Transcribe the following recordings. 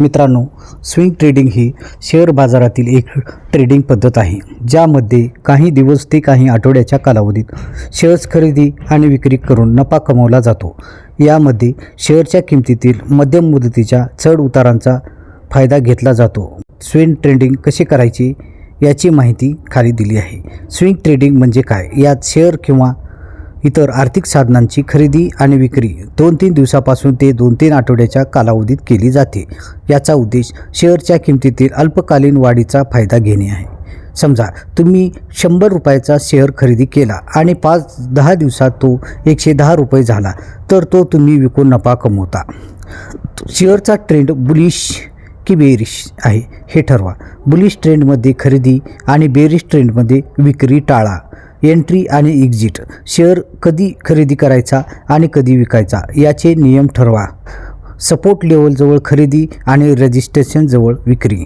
मित्रांनो swing trading ही share बाजारातील एक ट्रेडिंग पद्धत आहे ज्यामध्ये काही दिवस ते काही आठवड्याच्या कालावधीत शेअर्स खरेदी आणि विक्री करून नफा कमवला जातो. यामध्ये शेअरच्या किमतीतील मध्यम मुदतीच्या चढ उतारांचा फायदा घेतला जातो. स्विंग ट्रेडिंग कशी करायची याची माहिती खाली दिली आहे. स्विंग ट्रेडिंग म्हणजे काय? यात शेअर किंवा इतर आर्थिक साधनांची खरेदी आणि विक्री दोन तीन दिवसापासून ते दोन तीन आठवड्याच्या कालावधीत केली जाते. याचा उद्देश शेअरच्या किमतीतील अल्पकालीन वाढीचा फायदा घेणे आहे. समजा तुम्ही शंभर रुपयाचा शेअर खरेदी केला आणि पाच दहा दिवसात तो एकशे दहा रुपये झाला तर तो तुम्ही विकून नफा कमवता. शेअरचा ट्रेंड बुलिश की बेरिश आहे हे ठरवा. बुलिश ट्रेंडमध्ये खरेदी आणि बेरिश ट्रेंडमध्ये विक्री टाळा. एंट्री आणि एक्झिट. शेअर कधी खरेदी करायचा आणि कधी विकायचा याचे नियम ठरवा. सपोर्ट लेवलजवळ खरेदी आणि रजिस्ट्रेशनजवळ विक्री.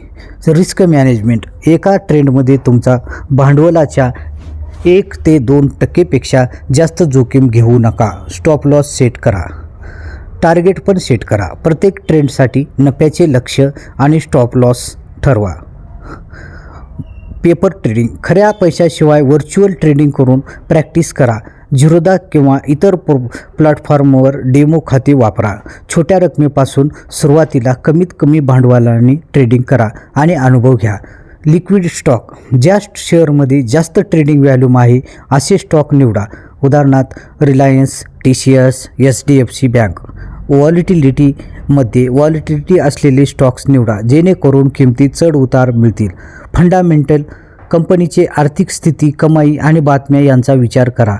Risk management. एका ट्रेंडमध्ये तुमचा भांडवलाच्या एक ते दोन टक्केपेक्षा जास्त जोखीम घेऊ नका. स्टॉप लॉस सेट करा. टार्गेट पण सेट करा. प्रत्येक ट्रेंडसाठी नफ्याचे लक्ष आणि स्टॉप लॉस ठरवा. Paper trading. खऱ्या पैशाशिवाय व्हर्च्युअल ट्रेडिंग करून प्रॅक्टिस करा. झिरोदा किंवा इतर प्र प्लॅटफॉर्मवर डेमो खाते वापरा. छोट्या रकमेपासून सुरुवातीला कमीत कमी भांडवलाने ट्रेडिंग करा आणि अनुभव घ्या. Liquid stock. ज्या शेअरमध्ये जास्त ट्रेडिंग व्हॅल्यूम आहे असे स्टॉक निवडा. उदाहरणार्थ Reliance T C S H D F C bank. मध्ये व्हॉलिटिलिटी असलेले स्टॉक्स निवडा जेणेकरून किमती चढ उतार मिळतील. फंडामेंटल कंपनीचे आर्थिक स्थिती कमाई आणि बातम्या यांचा विचार करा.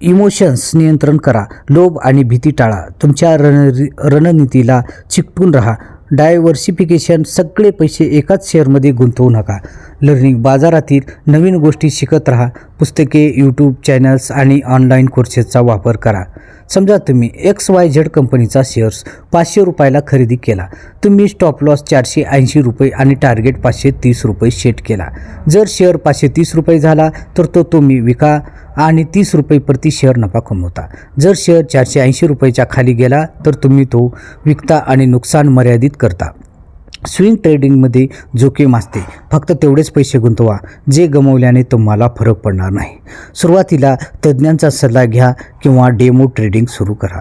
इमोशन्स नियंत्रण करा. लोभ आणि भीती टाळा. तुमच्या रण रणनीतीला चिकटून राहा. डायव्हर्सिफिकेशन सगळे पैसे एकाच शेअरमध्ये गुंतवू नका. लर्निंग बाजारातील नवीन गोष्टी शिकत राहा. पुस्तके यूट्यूब चॅनल्स आणि ऑनलाईन कोर्सेसचा वापर करा. समजा तुम्ही एक्स वाय झेड कंपनीचा शेअर्स पाचशे रुपयाला खरेदी केला. तुम्ही स्टॉप लॉस चारशे ऐंशी रुपये आणि टार्गेट पाचशे तीस रुपये सेट केला. जर शेअर पाचशे तीस रुपये झाला तर तो तुम्ही विका आणि तीस रुपये प्रति शेअर नफा कमवता. जर शेअर चारशे ऐंशी रुपयाच्या खाली गेला तर तुम्ही तो विकता आणि नुकसान मर्यादित करता. स्विंग ट्रेडिंगमध्ये जोखीम असते. फक्त तेवढेच पैसे गुंतवा जे गमवल्याने तुम्हाला फरक पडणार नाही. सुरुवातीला तज्ज्ञांचा सल्ला घ्या किंवा डेमो ट्रेडिंग सुरू करा.